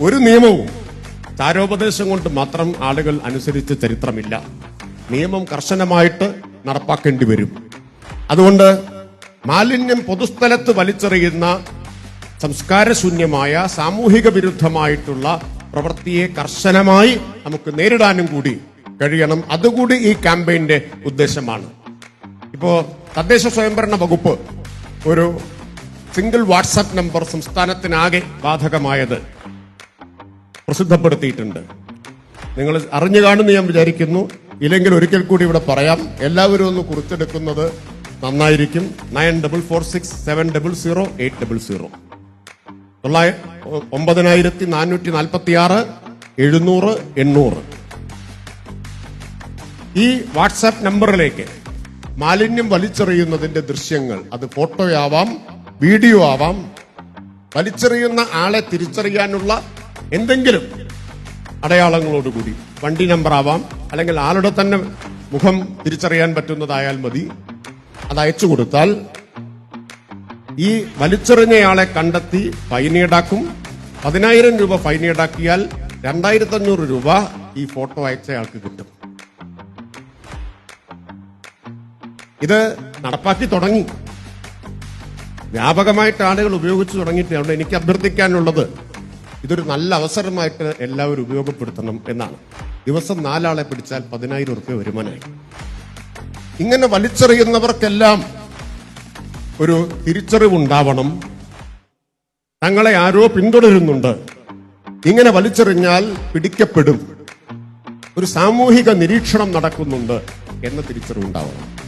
ഒരു നിയമവും താരോപദേശം കൊണ്ട് മാത്രം ആളുകൾ അനുസരിച്ച് ചരിത്രമില്ല. നിയമം കർശനമായിട്ട് നടപ്പാക്കേണ്ടി വരും. അതുകൊണ്ട് മാലിന്യം പൊതുസ്ഥലത്ത് വലിച്ചെറിയുന്ന സംസ്കാരശൂന്യമായ സാമൂഹിക വിരുദ്ധമായിട്ടുള്ള പ്രവൃത്തിയെ കർശനമായി നമുക്ക് നേരിടാനും കൂടി കഴിയണം. അതുകൂടി ഈ ക്യാമ്പയിന്റെ ഉദ്ദേശമാണ്. ഇപ്പോ തദ്ദേശ സ്വയംഭരണ വകുപ്പ് ഒരു സിംഗിൾ വാട്സാപ്പ് നമ്പർ സംസ്ഥാനത്തിനാകെ ബാധകമായത് പ്രസിദ്ധപ്പെടുത്തിയിട്ടുണ്ട്. നിങ്ങൾ അറിഞ്ഞു കാണുമെന്ന് ഞാൻ വിചാരിക്കുന്നു. ഇല്ലെങ്കിൽ ഒരിക്കൽ കൂടി ഇവിടെ പറയാം. എല്ലാവരും ഒന്ന് കുറിച്ചെടുക്കുന്നത് നന്നായിരിക്കും. Nine double four six seven double zero eight double zero. ഒമ്പതിനായിരത്തി നാനൂറ്റി നാൽപ്പത്തി ആറ് എഴുന്നൂറ് എണ്ണൂറ്. ഈ വാട്സാപ്പ് നമ്പറിലേക്ക് മാലിന്യം വലിച്ചെറിയുന്നതിന്റെ ദൃശ്യങ്ങൾ അത് ഫോട്ടോ ആവാം വീഡിയോ ആവാം വലിച്ചെറിയുന്ന ആളെ തിരിച്ചറിയാനുള്ള എന്തെങ്കിലും അടയാളങ്ങളോട് കൂടി വണ്ടി നമ്പർ ആവാം അല്ലെങ്കിൽ ആളുടെ തന്നെ മുഖം തിരിച്ചറിയാൻ പറ്റുന്നതായാൽ മതി. അത് അയച്ചു കൊടുത്താൽ ഈ വലിച്ചെറിഞ്ഞയാളെ കണ്ടെത്തി ഫൈൻ ഈടാക്കും. പതിനായിരം രൂപ ഫൈൻ ഈടാക്കിയാൽ രണ്ടായിരത്തി അഞ്ഞൂറ് രൂപ ഈ ഫോട്ടോ അയച്ചയാൾക്ക് കിട്ടും. ഇത് നടപ്പാക്കി തുടങ്ങി. വ്യാപകമായിട്ട് ആളുകൾ ഉപയോഗിച്ചു തുടങ്ങിയിട്ടുണ്ട് എനിക്ക് അഭ്യർത്ഥിക്കാനുള്ളത്. ഇതൊരു നല്ല അവസരമായിട്ട് എല്ലാവരും ഉപയോഗപ്പെടുത്തണം എന്നാണ്. ദിവസം നാലാളെ പിടിച്ചാൽ പതിനായിരം ഉറുപ്പ്യ വരുമാനമായി. ഇങ്ങനെ വലിച്ചെറിയുന്നവർക്കെല്ലാം ഒരു തിരിച്ചറിവുണ്ടാവണം. തങ്ങളെ ആരോ പിന്തുടരുന്നുണ്ട്. ഇങ്ങനെ വലിച്ചെറിഞ്ഞാൽ പിടിക്കപ്പെടും. ഒരു സാമൂഹിക നിരീക്ഷണം നടക്കുന്നുണ്ട് എന്ന തിരിച്ചറിവുണ്ടാവണം.